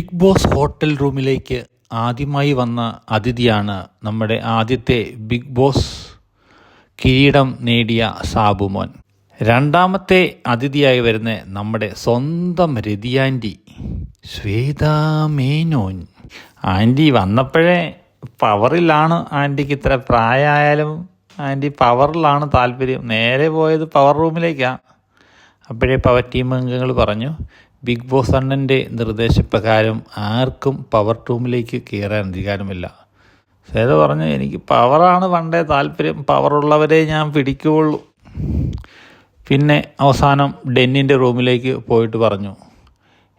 Big boss hotel റൂമിലേക്ക് ആദ്യമായി വന്ന അതിഥിയാണ് നമ്മുടെ ആദ്യത്തെ ബിഗ് ബോസ് കിരീടം നേടിയ സാബുമോൻ രണ്ടാമത്തെ അതിഥിയായി വരുന്ന നമ്മുടെ സ്വന്തം രതിയാന്റി ശ്വേതാ മേനോൻ. ആന്റി വന്നപ്പോഴേ പവറിലാണ് ആന്റിക്ക് ഇത്ര പ്രായമായാലും ആന്റി പവറിലാണ് താല്പര്യം. നേരെ പോയത് പവർ റൂമിലേക്കാണ് അപ്പോഴേ പവർ ടീം അംഗങ്ങൾ പറഞ്ഞു ബിഗ് ബോസ് അണ്ണന്റെ നിർദ്ദേശപ്രകാരം ആർക്കും പവർ ടൂമിലേക്ക് കയറാൻ അധികാരമില്ല. സേത പറഞ്ഞു എനിക്ക് പവറാണ് പണ്ടേ താല്പര്യം പവറുള്ളവരെ ഞാൻ പിടിക്കുകയുള്ളൂ. പിന്നെ അവസാനം ഡെന്നിന്റെ റൂമിലേക്ക് പോയിട്ട് പറഞ്ഞു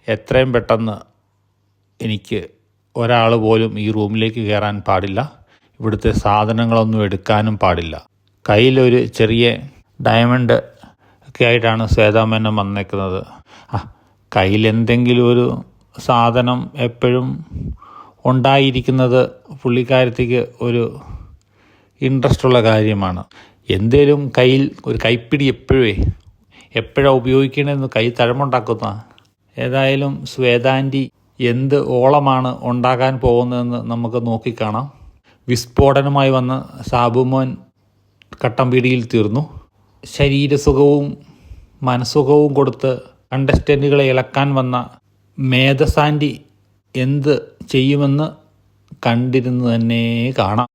എത്രയും പെട്ടെന്ന് എനിക്ക് ഒരാൾ പോലും ഈ റൂമിലേക്ക് കയറാൻ പാടില്ല. ഇവിടുത്തെ സാധനങ്ങളൊന്നും എടുക്കാനും പാടില്ല. കയ്യിലൊരു ചെറിയ ഡയമണ്ട് ഒക്കെ ആയിട്ടാണ് ശ്വേതാമേനം വന്നേക്കുന്നത്. ആ കയ്യിൽ എന്തെങ്കിലും ഒരു സാധനം എപ്പോഴും ഉണ്ടായിരിക്കുന്നത് പുള്ളിക്കാരത്തേക്ക് ഒരു ഇൻട്രസ്റ്റ് ഉള്ള കാര്യമാണ്. എന്തേലും കയ്യിൽ ഒരു കൈപ്പിടി എപ്പോഴേ എപ്പോഴാണ് ഉപയോഗിക്കണമെന്ന് കൈ തഴമുണ്ടാക്കുന്ന ഏതായാലും ശ്വേതാന്റി എന്ത് ഓളമാണ് ഉണ്ടാകാൻ പോകുന്നതെന്ന് നമുക്ക് നോക്കിക്കാണാം. വിസ്ഫോടനമായി വന്ന സാബുമോൻ കട്ടമ്പീടിയിൽ തീർന്നു. ശരീരസുഖവും മനസ്സുഖവും കൊടുത്ത് കണ്ടസ്റ്റന്റുകളെ ഇളക്കാൻ വന്ന മേധസാൻഡി എന്ത് ചെയ്യുമെന്ന് കണ്ടിരുന്നു തന്നെ കാണാം.